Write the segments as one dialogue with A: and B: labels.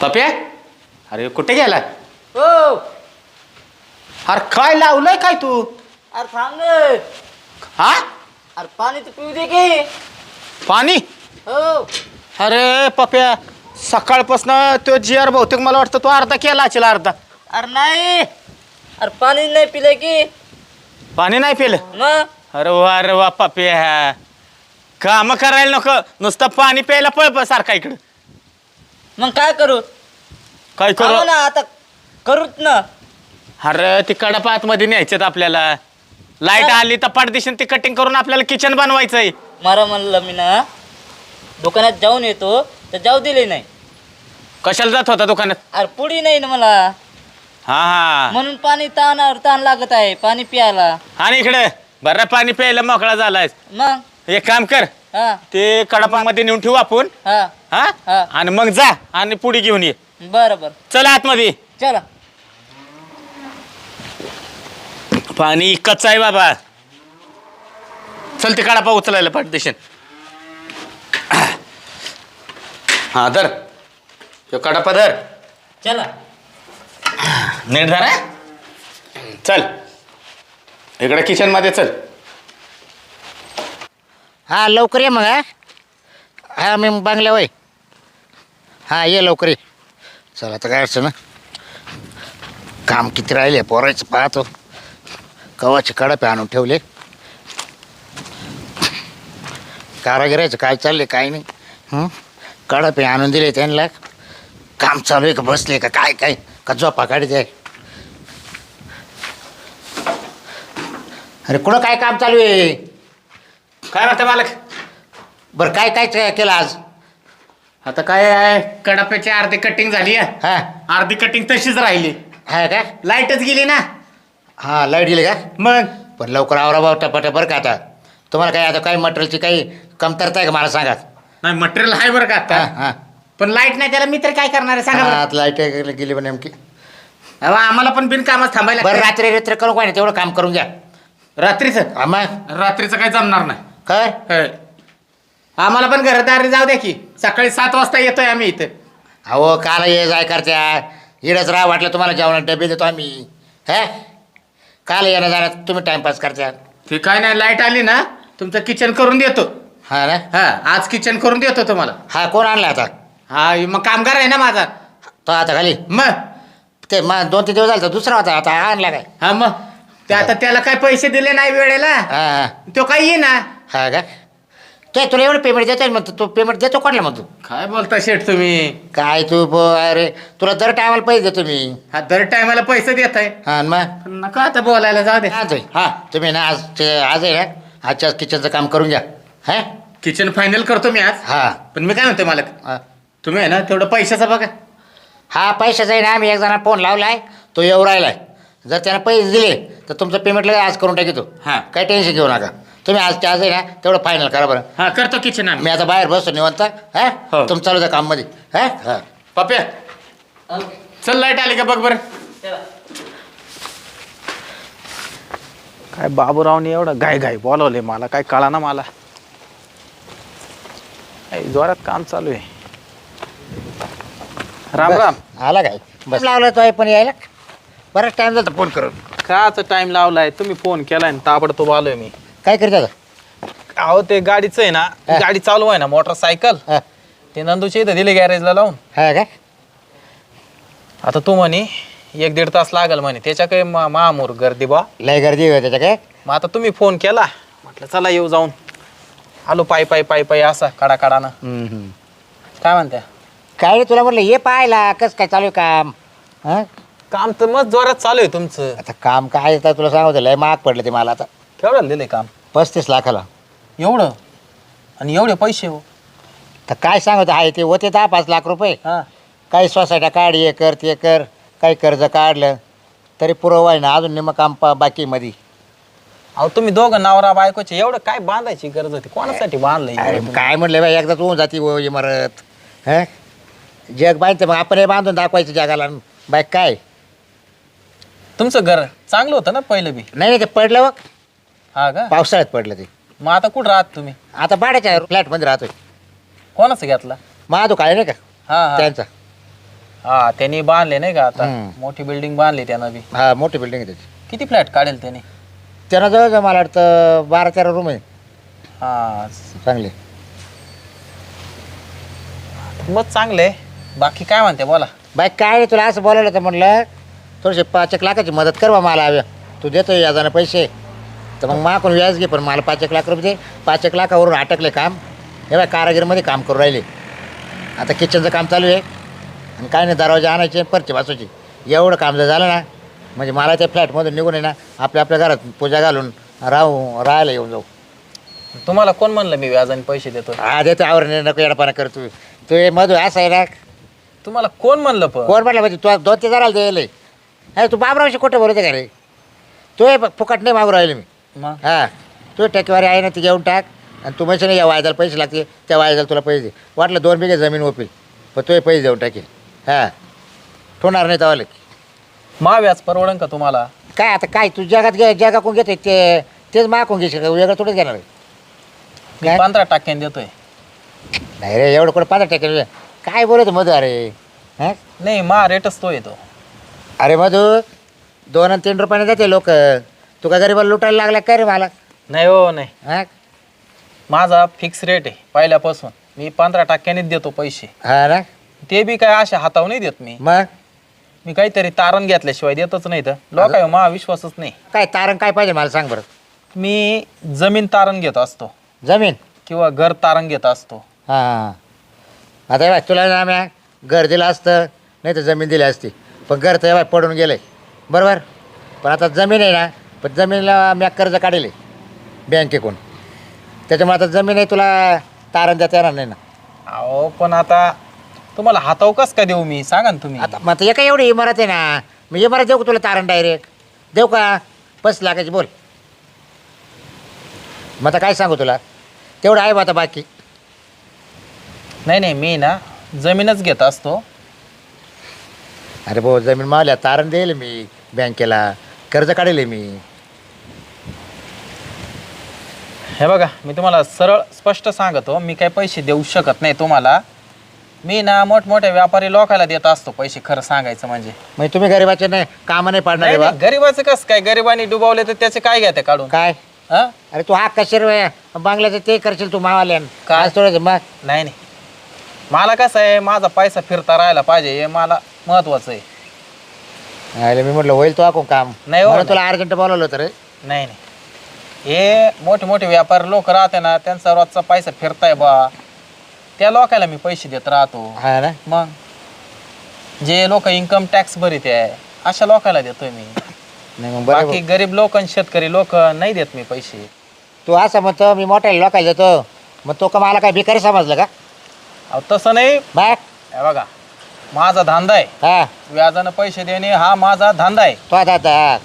A: पप्या अरे कुठे गेला?
B: हो.
A: अरे काय लावलंय काय तू?
B: अरे थांब.
A: हा?
B: अरे पाणी तर पिऊ दे की.
A: पाणी?
B: हो.
A: अरे पप्या सकाळपासनं तो जिअर बहुतेक मला वाटतं तो अर्धा केला असेल अर्धा.
B: अरे नाही. अरे पाणी नाही पिलं की.
A: पाणी नाही पिलं?
B: मग?
A: अरे वा अरे वा पप्या. काम करायला नको. नुसतं पाणी प्यायला पळ सारखा इकडं.
B: मग काय करू?
A: काय करू?
B: ना आता करूच ना.
A: अरे ती कडपात मध्ये न्यायच्यात आपल्याला.
B: लाइट.
A: आली तर पाठदिशन ती कटिंग करून आपल्याला किचन बनवायचंय.
B: मला म्हणलं मी ना. दुकानात जाऊन येतो तर जाऊ दिले नाही.
A: कशाला जात होता दुकानात?
B: अरे पुढी नाही ना मला.
A: हा हा.
B: म्हणून पाणी ताणावर ताण लागत आहे पाणी प्यायला.
A: आणि इकडे बरं पाणी प्यायला मोकळा झालाय
B: मग?
A: एक काम कर
B: हा.
A: ते कडपामध्ये नेऊन ठेवू आपण.
B: हा.
A: हा?
B: हा.
A: आणि मग जा आणि पुढे घेऊन ये.
B: बरं बरं.
A: चल आतमध्ये.
B: चला.
A: पाणी कच्चं आहे बाबा. चल ते कडपा उचलायला पाठदेशन हा धर. तो कडपा धर.
B: चला.
A: नीट धर हा? चल. इकडे किचनमध्ये चल.
C: हा लवकर ये मग हा. हा मी बांगल्या वय हा ये लवकर ये. चला आता काय अडचण ना काम किती राहिले पोरायचं पाहतो. कवाचे कडपे आणून ठेवले. कारागिरायचं काय चालले काय नाही. हं? कडपे आणून दिले त्यांना. काम चालू आहे का बसले का काय काय का झोपा काढते आहे? अरे कुठं काय काम चालू आहे?
A: काय म्हणता मालक?
C: बरं काय काय केलं आज?
A: आता काय आहे? कडाप्याची अर्धी कटिंग झाली आहे.
C: हा.
A: अर्धी कटिंग तशीच राहिली.
C: हा का?
A: लाईटच गेली ना.
C: हा लाइट गेली का?
A: मग?
C: पण लवकर आवरा भाऊ टपाटा बरं का आता. तुम्हाला काय आता काही मटेरियलची काही कमतरता आहे का मला सांगा?
A: नाही मटेरियल आहे बरं का
C: हा
A: आता.
C: हा
A: पण लाइट नाही त्याला मी तर काय करणार आहे? सांगा बरं.
C: हा, लाइट गेली पण नेमकी.
A: अहो, आम्हाला पण बिनकामच थांबायला
C: बरं
A: लागतंय.
C: रात्री रात्री करू काय नाही? तेवढं काम करून घ्या.
A: रात्रीचं?
C: हा, मग?
A: रात्रीचं काय जमणार नाही.
C: काय?
A: होय. आम्हाला पण घरदारी जाऊ द्या की. सकाळी सात वाजता येतोय आम्ही इथं.
C: अहो काला ये जाय करत्या. इडच राहा वाटलं तुम्हाला जेवणात डबे देतो आम्ही. हा? काल येणं जाणं तुम्ही टाइमपास करत्या.
A: ते काय नाही लाइट आली ना तुमचं किचन करून देतो.
C: हा ना?
A: हा आज किचन करून देतो तुम्हाला.
C: हा कोण आणला आता?
A: हा मग कामगार आहे ना माझा.
C: तो आता खाली.
A: मग?
C: ते मग दोन तीन दिवस झाले तर दुसरा होता आता हा आणला काय?
A: हा मग? ते आता त्याला काय पैसे दिले नाही वेळेला?
C: हा हा.
A: तो काय ये ना
C: हा का? काय तुला एवढं पेमेंट देतो मग तू पेमेंट देतो कोणाला मग तू?
A: काय बोलता शेठ तुम्ही?
C: काय तू ब- अरे तुला दर टायमाला पैसे देतो मी.
A: हा दर टायमाला पैसे देत आहे
C: हा आणि मग?
A: नका आता बोलायला जाऊ दे.
C: हा तुम्ही
A: हा
C: तुम्ही ना आज ते आज आहे ना आजच्या किचनचं काम करून घ्या. हा?
A: किचन फायनल करतो मी आज.
C: हा.
A: पण मी काय म्हणतो मला
C: हा.
A: तुम्ही आहे ना तेवढं पैशाचं बघा.
C: हा पैशाचा आहे ना आम्ही एक जणा फोन लावलाय तो येऊ राहिलाय. जर त्यानं पैसे दिले तर तुमचं पेमेंट लगेच आज करून टाकी तो
A: हा.
C: काही टेन्शन घेऊ नका. तुम्ही आज आज आहे ना तेवढं फायनल करा बरं.
A: हा करतो किचन आम्ही.
C: मी आता बाहेर बसतो निवंत हा?
A: हो.
C: तुमचं चालू द्या काममध्ये हा? हा.
A: पप्या चल लाइट आली का बघ बरं.
B: चला.
D: काय बाबूरावने एवढं घाई घाई बोलवले मला काय कळा ना मला जोरात काम चालू आहे. राम राम.
C: आला काय? बस. लावला तो आहे पण यायला. बराच टाइम झाला फोन करून.
D: काच टाइम लावलाय? तुम्ही फोन केलाय ना ताबडतोब आलोय मी.
C: काय करत
D: अहो ते गाडीचं आहे ना. गाडी चालू आहे ना मोटरसायकल.
C: हा.
D: ते नंदूच्या इथं दिले गॅरेजला लावून.
C: हा काय
D: आता तू म्हणे एक दीड तास लागल म्हणे त्याच्या काही महामूर गर्दी बा.
C: लय गर्दी होती त्याच्या काय
D: मग आता तुम्ही फोन केला म्हटलं चला येऊ जाऊन. आलो पायी पायी पायी पायी असा कडा कडानं
C: हम्म, हम्म.
D: काय म्हणत्या?
C: काय रे तुला म्हटलं ये पाहायला कसं काय चालू आहे काम? हा?
D: काम तर मग जोरात चालू आहे तुमचं.
C: आता काम काय आता तुला सांगतो लय महाग पडलं ते मला आता.
D: केवढ्याला दिलंय काम?
C: पस्तीस लाखाला.
D: एवढं? आणि एवढे पैसे हो.
C: तर काय सांगतो आहे ते? होते दहा पाच लाख रुपये.
D: हा.
C: काही सोसायट्या काढ हे कर ते कर. काही कर्ज काढलं तरी पुरवाय ना. अजून निम काम पा बाकी मध्ये
D: अहो तुम्ही दोघं नवरा बायकोचे एवढं काय बांधायची गरज होती? कोणासाठी बांधलंय
C: अरे? काय म्हणलं बाई? एकदा होऊन जाती वो इमारत. हं? जग बांधते मग. आपण हे बांधून दाखवायचं जगाला. बाय काय?
D: तुमचं घर चांगलं होतं ना पहिलं बी?
C: नाही नाही ते पडलं बघ.
D: हा का?
C: पावसाळ्यात पडलं ते.
D: मग आता कुठं राहत तुम्ही?
C: आता भाड्याच्या फ्लॅटमध्ये राहतोय.
D: कोणाचं घेतला?
C: महादू काय नाही का?
D: हा हा.
C: त्यांचा.
D: हा त्यांनी बांधले नाही का आता?
C: हम्म.
D: मोठी बिल्डिंग बांधली त्यानं बी.
C: हा मोठी बिल्डिंग आहे त्याची.
D: किती फ्लॅट काढेल त्याने?
C: त्यांना जवळ मला वाटतं बारा तेरा रूम आहे.
D: हा
C: चांगले.
D: मग चांगले. बाकी काय म्हणते बोला.
C: बाई काय रे, तुला असं बोलावलं तर म्हणलं थोडेसे पाच एक लाखाची मदत कर बा मला. हव्या तू देतो याजानं पैसे. तर मग माकून व्याज घे पण मला पाच एक लाख रुपये दे. पाच एक लाखावरून अटकले काम. हे बाय कारागिरीमध्ये काम करू राहिले. आता किचनचं काम चालू आहे. आणि काय नाही दरवाजे आणायचे परचे वाचवायचे एवढं काम जर झालं ना म्हणजे मला त्या फ्लॅटमधून निघून आहे ना आपल्या आपल्या घरात पूजा घालून राहू राहायला येऊन जाऊ.
D: तुम्हाला कोण म्हणलं मी व्याजाने पैसे देतो
C: हा देतो आवर नको येडपाना कर तू. तू हे मधू असं आहे ना.
D: तुम्हाला कोण म्हणलं पण?
C: कोण म्हटलं म्हणजे तू दोन ते जराला द्यायला अरे तू बाबरावशी कुठं बोलते का रे? तू हे फुकट नाही मागू राहिले मी.
D: मग?
C: हां. तू टक्केवारी आहे ना ती घेऊन टाक. आणि तू नाही या वायद्याला पैसे लागते त्या वायद्याला तुला पैसे दे वाटलं दोन बिघे जमीन ओपील पण तू पैसे देऊन टाकेल. हां. ठोणार नाही तवाले
D: मा व्याज परवडन का तुम्हाला?
C: काय आता काय तू जगात घे जगाकून घेते ते तेच मागून घेशील का? वेगळं थोडंच घेणार आहे.
D: मी
C: काय?
D: पंधरा टक्क्याने देतोय.
C: नाही रे एवढं कुठं पंधरा टक्के काय बोलतो मधू अरे? हां?
D: नाही मा रेटच तो येतो.
C: अरे मधू दोन आणि तीन रुपयाने देते लोक. तू का गरीबाला लुटायला लागला काय रे मला?
D: नाही हो नाही.
C: हां?
D: माझा फिक्स रेट आहे पहिल्यापासून. मी पंधरा टक्क्यानेच देतो पैसे.
C: हा ना?
D: ते बी काय अशा हातावर नाही देत मी.
C: मग?
D: मी काहीतरी तारण घेतल्याशिवाय देतच नाही तर लोक मा विश्वासच नाही.
C: काय तारण काय पाहिजे मला सांग बरं.
D: मी जमीन तारण घेत असतो.
C: जमीन?
D: किंवा घर तारण घेत असतो.
C: हां हां आता हे बाय तुला ना म्या घर दिलं असतं नाही तर जमीन दिली असती. पण घर तर हे बाय पडून गेलं बरोबर? पण आता जमीन आहे ना पण जमिनीला म्या कर्ज काढले बँकेकडून. त्याच्यामुळे आता जमीन आहे तुला तारण देता येणार नाही ना.
D: अहो पण आता तुम्हाला हातावर कस का देऊ मी? सांगा ना तुम्ही.
C: आता मग आता एका एवढी इमारत आहे ना मी इमारत देऊ का तुला तारण डायरेक्ट देऊ का? पस लागायची बोल. मग आता काय सांगू तुला? तेवढं आहे बा आता बाकी.
D: नाही नाही मी ना जमीनच घेत असतो.
C: अरे भाऊ जमीन मावल्या तारण देईल मी बँकेला. कर्ज काढेल मी.
D: हे बघा मी तुम्हाला सरळ स्पष्ट सांगतो मी काही पैसे देऊ शकत नाही तुम्हाला. मी ना मोठमोठ्या व्यापारी लोकांना देत असतो पैसे खरं सांगायचं म्हणजे.
C: म्हणजे तुम्ही गरीबाचे नाही कामं नाही पाडणार
D: नाही
C: आहे बा.
D: नाही, गरीबाचं कस काय? गरिबांनी डुबावले तर त्याचे काय घ्या काढून?
C: काय?
D: हा?
C: अरे तू हा कशीर बांगल्याचं ते करशील तू मावाल्यान.
D: काय?
C: आज थोडं मग
D: नाही नाही. मला कसं आहे माझा पैसा फिरता राहायला पाहिजे हे मला महत्वाचं आहे.
C: अरे मी म्हटलं होईल तो आकून काम.
D: नाही हो,
C: म्हणून. तुला अर्जंट बोलवलं होतं रे.
D: नाही नाही. हे मोठे मोठे व्यापारी लोक राहते ना त्यांचा रोजचा पैसा फिरताय बा. त्या लोकांना मी पैसे देत राहतो.
C: हा ना?
D: मग? जे लोक इन्कम टॅक्स भरीत आहे अशा लोकांना देतोय मी.
C: नाही मग बरं
D: बाकी गरीब लोक आणि शेतकरी लोक नाही देत मी पैसे.
C: तू असं म्हणतो मी मोठ्या लोकायला देतो. मग तो का मला काय भिकारी समजलं का?
D: अहो तसं नाही.
C: बाय.
D: हे बघा माझा धंदा आहे.
C: हा.
D: व्याजानं पैसे देणे हा माझा धंदा आहे.
C: तो आता आता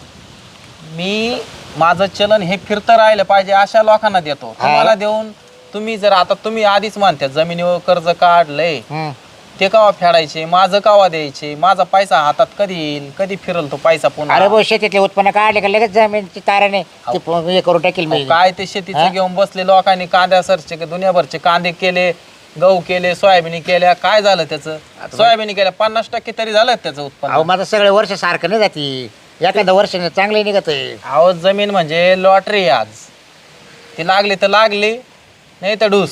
D: मी माझं चलन हे फिरतं राहिलं पाहिजे अशा लोकांना देतो. तुम्हाला देऊन तुम्ही जर आता तुम्ही आधीच मानता जमिनीवर कर्ज काढलंय
C: हम्म.
D: ते कावा फेडायचे? माझं कावा द्यायचे? माझा पैसा हातात कधी येईल? कधी फिरल तो पैसा पुन्हा?
C: अरे भाऊ शेतीतले उत्पन्न काढले का लगेच जमीनची ताराने? ते प- हे करून टाकील मी.
D: अहो, काय ते शेतीचं? घेऊन बसले लोकांनी? कांद्यासरचे दुनियाभरचे कांदे केले गहू केले सोयाबीन केल्या काय झालं त्याचं? सोयाबीन केल्या पन्नास टक्के तरी झालं त्याचं
C: अहो
D: उत्पन्न
C: माझं सगळे वर्ष सारखं नाही जाती. एखादं वर्ष चांगलं निघत आहे.
D: अहो जमीन म्हणजे लॉटरी आज. ती लागली तर लागली नाही तर डूस.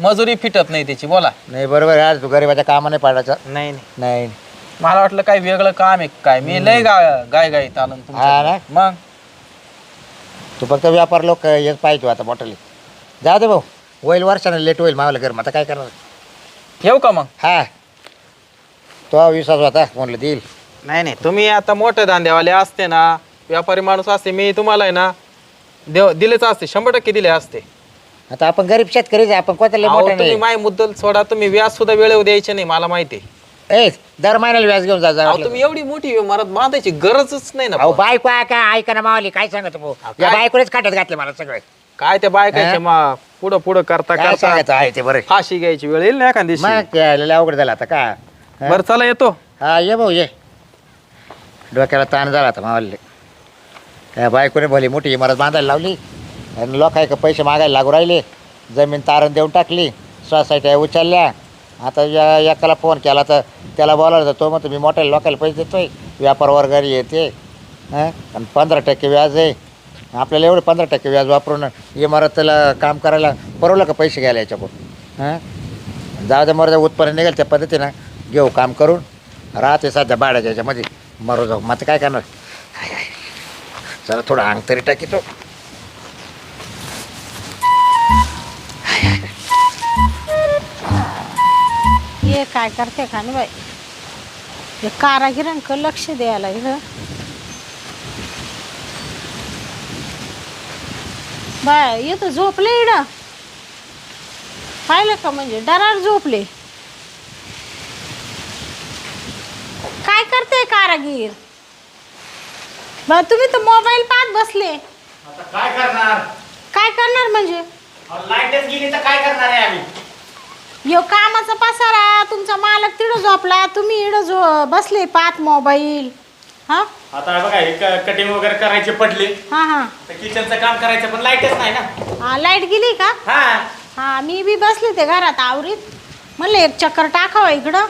D: मजुरी फिटत नाही त्याची बोला.
C: नाही बरोबर आहे. आज तू गरीबाच्या कामा नाही पाडायचं.
D: नाही नाही.
C: नाही.
D: मला वाटलं काय वेगळं काम आहे काय? मी लय गाय गाय
C: हा ना?
D: तुमच्या मग?
C: तू फक्त व्यापार लोक हेच पाहिजे तू आता मोठले जाऊ दे भाऊ. होईल वर्षाने लेट होईल मावलं घर. मग आता काय करणार?
D: येऊ का मग?
C: हा. तो विश्वास होता. म्हणलं देईल.
D: नाही नाही तुम्ही आता मोठे धंदेवाले असते ना व्यापारी माणूस असते मी तुम्हाला आहे ना देव दिलेच असते शंभर टक्के दिले असते.
C: आता आपण गरीब शेतकरीच आहे, आपण कोणत्या लय
D: अहो,
C: मोठं
D: तुम्ही
C: नाही?
D: माय मुद्दल सोडा तुम्ही व्याज सुद्धा वेळेवर द्यायचे नाही मला माहिती आहे.
C: ए दर महिन्याला व्याज घेऊन जा
D: अहो तुम्ही एवढी मोठी इमारत बांधायची गरजच नाही
C: अहो
D: ना
C: बायको आहे का ऐका ना मावली काय सांगत भाऊ
D: काय?
C: या बायकोनेच काटत घातले मला सगळे.
D: काय त्या बायकाच्या मा पुढं पुढं करता
C: काय
D: करता
C: सांगायचं आहे ते बरं?
D: फाशी घ्यायची वेळ येईल ना एखाद दिवशी?
C: मग ते अवघड झालं आता का? हा?
D: बरं चला येतो.
C: हा ये भाऊ ये. डोक्याला ताण झाला आता मावाले. त्या बायकोने भली मोठी इमारत बांधायला लावली आणि लोक का पैसे मागायला लागू राहिले जमीन तारण देऊन टाकली सोसायट्या उचलल्या. आता या एकाला फोन केला तर त्याला बोलायला तो म्हणतो मी मोठ्या लोकायला पैसे देतोय व्यापार वर्गाने येते. हां? आणि पंधरा टक्के व्याज आहे. आपल्याला एवढे पंधरा टक्के व्याज वापरून इमारतीला काम करायला परवलं का पैसे घ्यायला याच्याकडून? हां? जाऊ दे मरू उत्पन्न निघेल त्या पद्धतीनं. घेऊ काम करून. राहते सध्या भाड्याच्या याच्यामध्ये. मरू जाऊ. मग आता काय करणार? हाय, हाय. चला थोडं अंग तरी टाकीतो
E: ये काय करते का ना बाई? हे कारागिरांक लक्ष द्यायला इथं बाय येतं झोपले इड. पाहिलं का म्हणजे? डरार झोपले. करते कारागीर? बा तुम्ही तर मोबाईल पाहत बसले.
A: काय करणार?
E: काय करणार म्हणजे?
A: लाईटच गेली तर काय करणार आहे आम्ही?
E: यो कामाचा पसारा तुमचा मालक तिडं झोपला तुम्ही इडं झो बसले पाहत मोबाईल. हा?
A: आता बघा हे कटिंग वगैरे करायचे पडले.
E: हा हा.
A: तर किचनचं काम करायचं पण लाईटच नाही ना.
E: हा लाइट गेली का?
A: हा.
E: हा मी बी बसले ते घरात आवरीत. म्हणलं एक चक्कर टाकावं इकडं.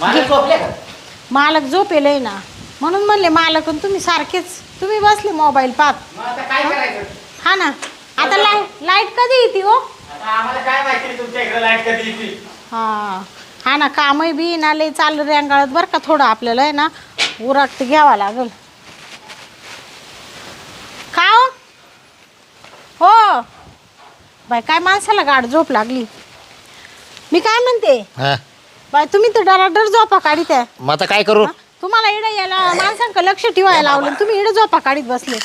A: झोपले का?
E: मालक झोपेल आहे ना. म्हणून म्हणले मालक आणि तुम्ही सारखेच. तुम्ही बसले मोबाईल पाहत.
A: मग आता काय करायचं?
E: हा ना. आता लाइट लाइट कधी येते हो?
A: आता आम्हाला काय माहिती तुमच्या इकडे लाइट कधी येते?
E: हा. हा ना कामही बी ना लय चालू रेंगाळत बरं का थोडं आपल्याला आहे ना. उराट घ्यावा लागल. का हो? हो. बाय काय माणसाला गाड झोप लागली? मी काय म्हणते?
C: हां.
E: बाय तुम्ही तर डराडर झोपा काढीत आहे.
C: मग आता काय करू?
E: तुम्हाला इडं याला माणसांक लक्ष ठेवायला लावलं तुम्ही इडं झोपा काढीत बसले.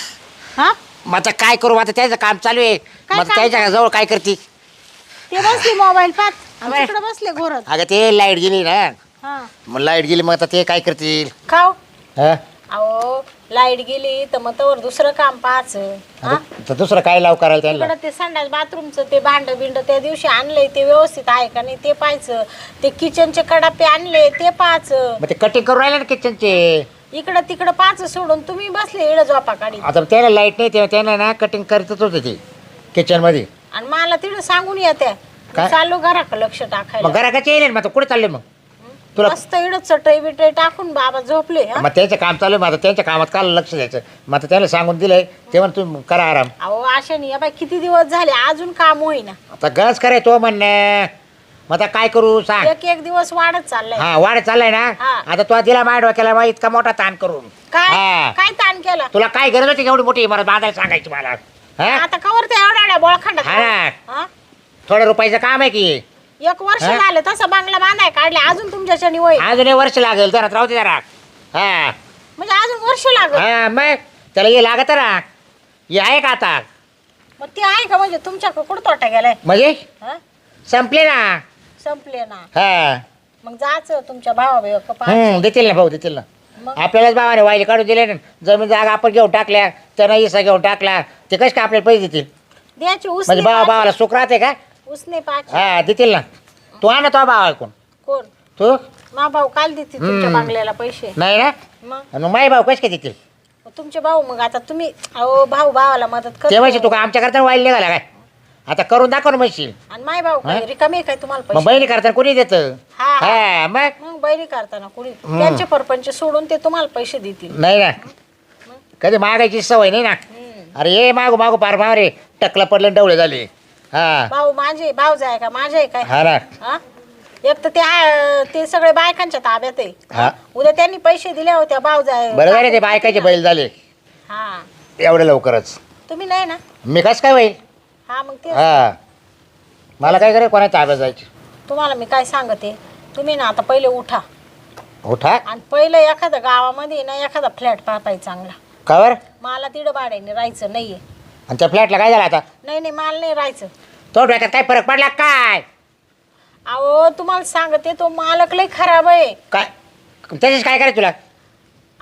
E: हा?
C: मग आता काय करू? आता त्याचं काम चालू आहे. मग
E: काम?
C: त्याच्याजवळ काय करते?
E: ते बसले मोबाईल पाहत. तिकडे बसले घोरत.
C: अगं ते लाइट गेली ना.
E: हा.
C: मग लाइट गेली मग आता ते काय करतील?
E: खाऊ.
C: हा?
E: अहो लाइट गेली तर मग तवर दुसरं काम पाहायचं. हा?
C: आता तर दुसरं काय लाव करायला त्यांना?
E: इकडं ते संडास बाथरूमचं ते भांड बिंड त्या दिवशी आणलंय ते व्यवस्थित आहे का नाही ते पाहायचं. ते किचनचे कडापे आणले ते पाहायचं.
C: मग ते कटिंग करून राहिले ना किचनचे
E: इकडं तिकडं पाहायचं सोडून तुम्ही बसले इडं झोपा काढी
C: आता त्याला लाइट नाही तेव्हा त्याला ना कटिंग करतच होते ते किचनमध्ये
E: आणि मला तिकडं सांगून येत्या.
C: काय?
E: चालू घराकडे लक्ष टाकायला.
C: मग घराकडे येईल ना, मग आता कुठे चालले मग? तुला
E: मस्त इडं चटई बिटई टाकून बाबा झोपले हा?
C: मग त्यांचं काम चालू आहे आता त्यांच्या कामात काल लक्ष द्यायचं. मग आता त्याला सांगून दिलंय तेव्हा तुम्ही करा आराम.
E: अहो आशानी या बाई किती दिवस झाले अजून काम होईना.
C: आता गरज कराय तो म्हणणं. मग आता काय करू सांग.
E: एक एक दिवस वाढत चाललाय.
C: हा वाढ चाललाय ना?
E: हा.
C: आता तो दिला माय डोक्याला मग इतका मोठा ताण करून.
E: काय?
C: हा.
E: काय ताण केला?
C: तुला काय गरज होती एवढी मोठी? इमारत बांधायला सांगायची मला. हा?
E: आता कवर ते एवढ्या एवढ्या बोळखंडात.
C: हा. ना.
E: हा?
C: थोडं रुपयाचं काम आहे की.
E: एक वर्ष
C: हा?
E: झालं तसं बांगला बांधाय काढले. अजून तुमच्याच्या निवय
C: अजून एक वर्ष लागेल जरा राहू दे जरा. हा.
E: म्हणजे अजून वर्ष लागत
C: हा मग? त्याला हे लागत ना हे आहे का आता?
E: मग ते आहे का म्हणजे तुमच्या कुठं तोटा गेलाय?
C: म्हणजे
E: हा?
C: संपले ना.
E: संपले ना.
C: हा.
E: मग जायचं तुमच्या भावा
C: हम्म देतील ना भाऊ देतील ना.
E: मग?
C: आपल्यालाच भावाने वायले काढून दिले ना. जमीन जागा आपण घेऊन टाकल्या त्यांना हिस्सा घेऊन टाकला ते कसे काय आपल्याला पैसे देतील?
E: द्यायची
C: म्हणजे भावा भावाला सुख राहते का?
E: उसने पाच
C: हा देतील ना. तू आण तो भावा ऐकून.
E: कोण?
C: तू?
E: मा भाऊ काल देते तुमच्या
C: हम्म.
E: बांगल्याला पैसे.
C: नाही ना?
E: मग?
C: आणि मग भाऊ कसे काय देतील?
E: मग तुमचे भाऊ मग आता तुम्ही अहो भाऊ भावाला मदत कर
C: तू का आमच्या करता वाईल निघाला काय? आता करून दाखव ना म्हणशील.
E: आणि माय भाऊ काय? रिकामे काय तुम्हाला
C: मग
E: पैसे?
C: बहिणी करताना कोणी देतं?
E: हा, हा.
C: हा मग?
E: मग बैरी करताना कुणी? त्यांचे परपंच सोडून ते तुम्हाला पैसे देतील.
C: नाही ना. कधी मागायची सवय नाही ना. अरे ये मागू मागू पार माग रे टकला पडले आणि डवळे झाले. हा.
E: भाऊ माझे भाऊ जाय का? माझे आहे काय?
C: हा ना.
E: हा? एक तर ते आ- ते सगळे बायकांच्या ताब्यात आहे.
C: हा.
E: उद्या त्यांनी पैसे दिले होते भाऊ जाय.
C: बरं झाले ते बायकाचे बैल झाले.
E: हा.
C: एवढे लवकरच.
E: तुम्ही नाही ना?
C: मी कसं काय होईल?
E: हा मग ते.
C: हा. मला काय करे कोणाच्या ताब्यात जायची?
E: तुम्हाला मी काय सांगते? तुम्ही ना आता पहिले उठा.
C: उठा?
E: आणि पहिलं एखाद्या गावामध्ये ना एखादा फ्लॅट पाहताय चांगला.
C: कवर?
E: मला तिकडं भाड्याने राहायचं नाहीये.
C: आणि त्या फ्लॅटला काय झालं आता?
E: नाही नाही मला नाही राहायचं.
C: तो डोक्यात काय फरक पडला काय?
E: अहो तुम्हाला सांगते तो मालक लय खराब आहे.
C: काय? त्याच्याच काय करायचं तुला?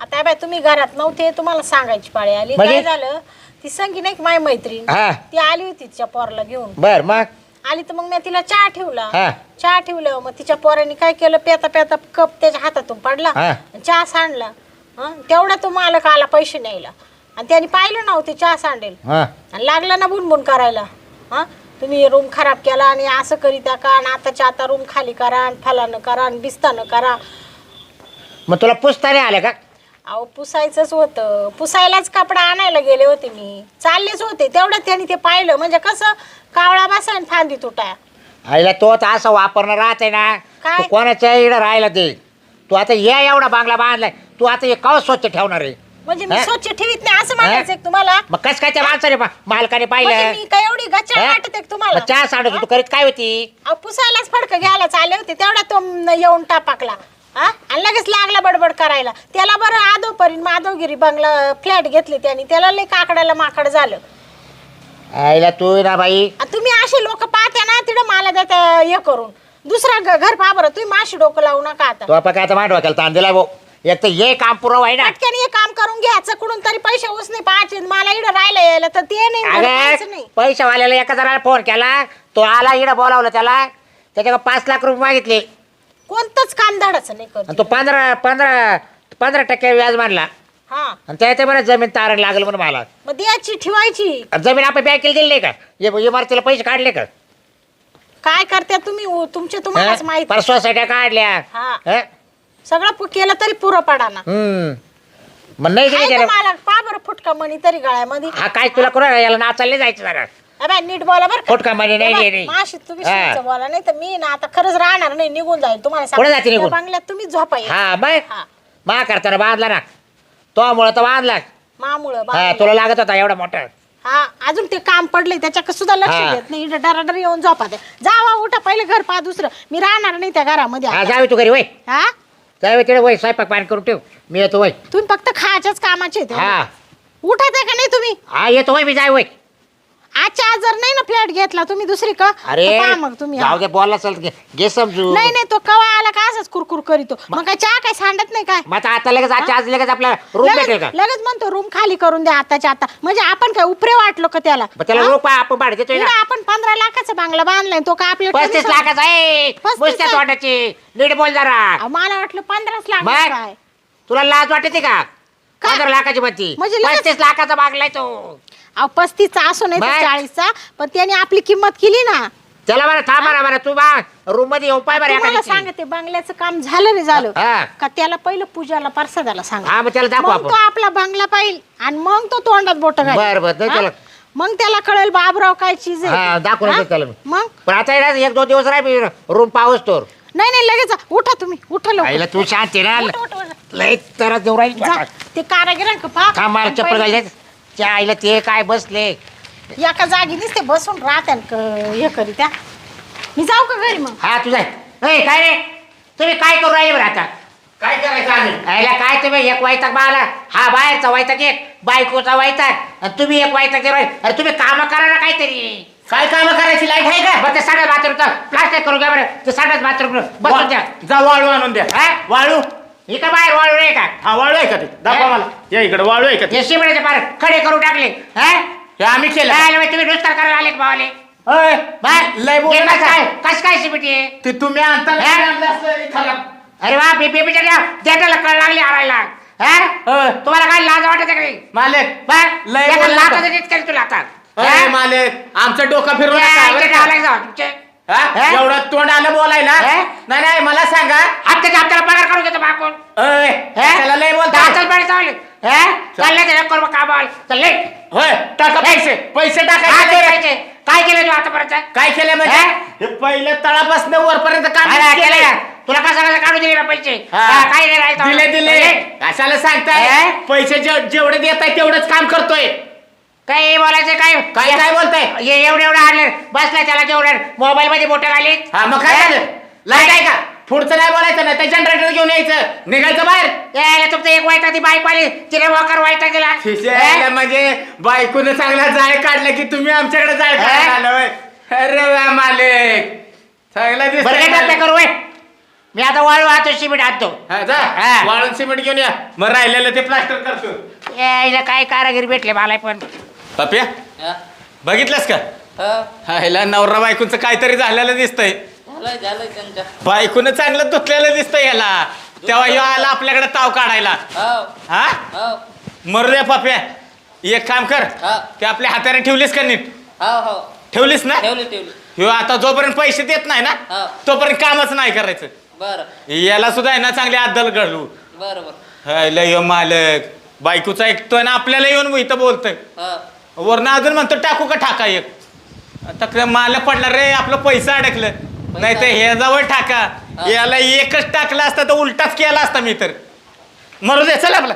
E: आता बाय तुम्ही घरात नव्हते तुम्हाला सांगायची पाळी आली.
C: म्हणजे?
E: काय झालं? ती संगी नाही का माय मैत्रीण?
C: हा.
E: ती आली होती तिच्या पोराला घेऊन.
C: बर मग?
E: आली तर मग मी तिला चहा ठेवला.
C: हा.
E: चहा ठेवलं मग तिच्या पोराने काय केलं? पेता पेता कप त्याच्या हातातून पडला.
C: हा.
E: आणि चहा सांडला. हं? तेवढा तो मालक आला पैसे न्यायला. आणि त्याने पाहिलं नव्हते चहा सांडेल.
C: हा.
E: आणि लागला ना बुनबुन करायला. हा? तुम्ही रूम खराब केला आणि असं करीत्या का? आणि आताच्या आता रूम खाली करा आणि फलानं करा आणि बिस्तानं करा.
C: मग तुला पुसता नाही आलं का?
E: अहो पुसायचंच होतं. पुसायलाच कपडा आणायला गेले होते मी. चाललेच होते. तेवढ्यात त्यांनी ते पाहिलं. म्हणजे कसं? कावळा बसा आणि फांदी तुटाय
C: आईला तो आता असं वापरणं राहते ना.
E: काय?
C: तू कोणाच्या इकडं राहायला दे तू आता या एवढा बांगला बांधलाय. तू आता हे कवा स्वच्छ ठेवणार आहे?
E: म्हणजे मी
C: हा?
E: स्वच्छ ठेवीत नाही असं म्हणायचं तुम्हाला?
C: मग कस काय त्या माणसाने पा- मालकाने
E: म्हणजे
C: पाहिलं?
E: काय एवढी गच्चा
C: हा?
E: वाटत आहे का तुम्हाला?
C: मग चहा सांडत तू करीत काय होती?
E: अहो, पुसायलाच फडकं घ्यायला चालले होते तेवढा तो न येऊन टापाकला. हा? आणि लगेच लागला बडबड करायला. त्याला बरं आदोपरीन माधवगिरी बंगला फ्लॅट घेतली त्याने. त्याला लई काकडाला माकड झालं.
C: आईला तू ना बाई.
E: आणि तुम्ही असे लोक पाहते ना तिथं मला देता हे करून. दुसरा घ- घर पहा बरं तुम्ही माशी डोकं लावू नका आता.
C: तो आपण काय आता मांडवा केला ताण दिला भाऊ. एक तर ये काम पुरव आहे ना.
E: पटकन हे काम करून घ्यायचं कुठून तरी पैसे उसने पाहायचे. मला इकडं राहायला यायला तर ते नाही नाही.
C: पैशावाल्याला एका जणाला फोन केला. तो आला इकडं बोलावलं त्याला. त्याच्याकडे पाच लाख रुपये मागितले.
E: कोणतंच काम धाडाचं नाही करत
C: तो पंधरा पंधरा पंधरा टक्के व्याज मानला.
E: हा.
C: आणि त्याच्या जमीन तारण लागलं म्हणून मला.
E: मग द्यायची ठेवायची.
C: आणि जमीन आपण बँकेला दिली नाही का? इमारतीला पैसे काढले का?
E: काय करते तुम्ही? उ- तुमचे तुम्हालाच माहीत.
C: सोसायट्या काढल्या.
E: हा.
C: हं?
E: सगळं पु- केलं तरी पुरं पडा ना
C: हम्म मग नाही दिली त्याला
E: मला पा बरं फुटका मणी तरी गळ्यामध्ये
C: हा काय तुला करू याला नाचायला जायचं जरा
E: अबे, नीट बोला बरं का?
C: फुटका मणी नाही,
E: ए बाय,
C: नाही.
E: माशी तुम्ही
C: हा.
E: शिवीचं बोला नाही तर मी ना आता खरंच राहणार नाही निघून जाईल तुम्हाला
C: कुठे
E: सांगते.
C: जाते निघून?
E: त्या बंगल्यात तुम्ही झोपा येईल.
C: हा
E: हा.
C: मा करताना बांधला ना तो मुळे तर बांधला
E: मामुळं
C: हा. तुला लागत होता एवढा मोठा
E: हा अजून ते काम पडले त्याच्याकडे सुद्धा लक्ष. देत नाही डराडर येऊन झोपा ते जावा उठा पहिले घर पहा दुसरं मी राहणार नाही त्या घरामध्ये
C: हा
E: आता.
C: जावे तू घरी वय
E: हा
C: जावे तिकडे वय स्वयंपाक पाणी करून ठेव. मी येतो वय.
E: तुम्ही फक्त खायच्याच कामाचे आहेत.
C: हा.
E: उठायचं का नाही तुम्ही?
C: हा येतो वय मी जाय वय.
E: आजच्या आज जर नाही ना फ्लॅट घेतला तुम्ही दुसरी का?
C: अरे
E: तर पहा मग तुम्ही
C: जाऊ दे बोलला चल घे घे समजू.
E: नाही नाही तो कवा आला का असंच कुरकुर करीतो. मग काय चहा काय सांडत नाही काय?
C: मग आता आता लगेच आजच्या आज लगेच आपल्याला रूम भेटेल
E: लगेच
C: का?
E: लगेच म्हणतो रूम खाली करून द्या आताच्या आता. म्हणजे आपण काय उपरे वाटलो का त्याला?
C: मग त्याला? रूम आपण भाडे देतोय
E: इकडं
C: ना
E: आपण पंधरा लाखाचा बांगला बांधलाय तो का आपल्या
C: पस्तीस लाखाचा आहे.
E: पस्तीस
C: मुस्त्या
E: लाख.
C: तोंडाची. नीट बोल जरा.
E: मला वाटलं पंधराच लाख
C: मग?
E: काय?
C: तुला लाज वाटते का?
E: का?
C: पंधरा लाखाची म्हणती
E: म्हणजे लगेच-
C: पस्तीस लाखाचा मागलाय तो.
E: अहो पस्तीसचा असो नाही तर? चाळीसचा पण त्याने आपली किंमत केली ना.
C: त्याला बरं थांब बरं बरं तू बा रूममध्ये येऊ पाय बरं
E: तुम्हाला
C: एखाद्याची.
E: सांगते बंगल्याचं काम झालं रे झालं.
C: हा.
E: का त्याला पहिलं पूजाला परसादाला सांग.
C: हा मग त्याला दाखवू
E: मग तो आपला बंगला पाहिल आणि मग तो तोंडात बोट घाल
C: बरं, बरं, नाही त्याला-
E: मग त्याला कळेल बाबराव काय चीज आहे.
C: हा,
E: ते.
C: त्याला मी.
E: मग?
C: पण आता येणार एक दोन दिवस राह रूम पाहूस तोर
E: नाही नाही लगेच. उठा तुम्ही. उठा लवकर.
C: आईला तू शांती ना.
E: उठ, उठ, उठ.
C: लय तर देऊ राहील.
E: जा. ते कारागिरांक पहा.
C: का मला चप्पल घालले त्या आईला ते काय बसले?
E: एका जागी दिसते बसून राहत्या हे करी त्या मी जाऊ का घरी मग?
C: हा तुझा ए काय रे? तुम्ही काय करू राहिले बरं आता?
A: काय करायचं आम्ही
C: आईला काय तुम्ही? एक वैताग बाळा हा बाहेरचा वैताग एक बायकोचा वैताग. आणि तुम्ही एक वैताग राहिले. अरे तुम्ही काम करा ना काहीतरी.
A: काय काम करायची? लाइट आहे का?
C: मग ते साड्या बाथरूम प्लास्टिक करू घ्या बरं. ते साड्याच बाथरूम बसून द्या.
A: जा वाळू आणून द्या.
C: हा?
A: वाळू?
C: इथं बाहेर वाळू नाही का
A: हा वाळू आहे का ते दाखवा? मला या इकडे वाळू आहे का ते
C: हे शिमड्याचे पार खडे करून टाकले हा?
A: हे आम्ही केलं
C: काय आले तुम्ही नुसतं करायला आले का भावाले. बाय
A: लय बोलू
C: हे कसं. काय कस काय शिमिटी आहे?
A: ते तुम्ही
C: हा?
A: आणलं.
C: अरे वा बेबी बिचाऱ्या देटाला कळ लागली हारायला हा? तुम्हाला काय लाज वाटत का नाही
A: मालक
C: बाय
A: लय.
C: नीट करेल तुला आता हा?
A: मालक आमचं डोकं फिरवू
C: या,
A: नका,
C: इथे
A: बरं का?
C: डावलाय जाऊ तुमचे.
A: हा? एवढं तोंड आलं बोलायला?
C: हा?
A: नाही नाही मला सांगा.
C: हप्त्याच्या हप्त्याला पगार काढून घेतो बापून
A: अय, त्याला लय बोलता.
C: बोलता पाणी चावले चालले. त्याच्या करू कामाल चालले
A: होय टाका पैसे. पैसे टाकायचे
C: काय केलं तू आतापर्यंत?
A: काय केलं म्हणजे?
C: हा?
A: हे पहिलं तळापासून वरपर्यंत काम
C: अरे, केलं
A: केलंय.
C: तुला कसं कसं काढून दिले ना पैसे?
A: हा.
C: हा, काय नाही राहिलं
A: दिले? कशाला सांगताय?
C: हा?
A: पैसे जे- जेवढे देत आहे तेवढंच काम करतोय.
C: काय बोलायचं काय?
A: काय काय बोलताय?
C: एवढे एवढे आणले. बसला त्याला तेवढे मोबाईल मध्ये बोट आली
A: हा मग काय झालं? लाइट आहे का? पुढचं नाही बोलायचं ना ते जनरेटर घेऊन यायचं. निघायचं बाहेर.
C: यायला तुमचं एक वाईटा ती बाईक आली. तिने वॉकर वाईटा गेला
A: म्हणजे बायकोनं चांगला जाळ काढला की तुम्ही आमच्याकडे जाळ
C: हा?
A: काढायला आलं होय. अरे वा मालिक. चांगला
C: बरं काय. करू मी आता वाळू वाहतो सिमेंट आणतो.
A: हा, जा.
C: हा.
A: वाळून सिमेंट घेऊन या. मग राहिलेलं ते प्लास्टर करतो.
C: यायला काय कारागिरी भेटले मला पण.
A: पप्या
B: हा?
A: बघितलंस का?
B: हो.
A: हायला नवरा बायकोचं काहीतरी झालेलं दिसतंय.
B: झालंय झालंय त्यांच्या
A: बायकोनं चांगलं धुतलेलं दिसतंय याला तेव्हा ह्यो आला आपल्याकडे ताव काढायला.
B: हो.
A: हा?
B: हो.
A: मरू दे पप्या. एक काम कर.
B: हा.
A: ते आपल्या हाताने ठेवलीस का नीट?
B: हो हो.
A: ठेवलीस ना?
B: ठेवली ठेवली.
A: ह्यो आता जोपर्यंत पैसे देत नाही ना
B: हा.
A: तोपर्यंत कामच नाही करायचं.
B: बरं.
A: याला सुद्धा आहे ना चांगली अद्दल घडलू.
B: बरं बरं.
A: हाय, लय ह्यो मालक. बायकोचा ऐकतोय ना आपल्याला येऊन इथं बोलतोय.
B: हा.
A: वरनं अजून म्हणतो टाकू का टाका एक? काय मालक पडला रे आपलं पैसा अडकलं. नाही तर हे जवळ टाका याला एकच टाकला असता तर उलटाच केला असता मी तर. मरू दे चल आपला.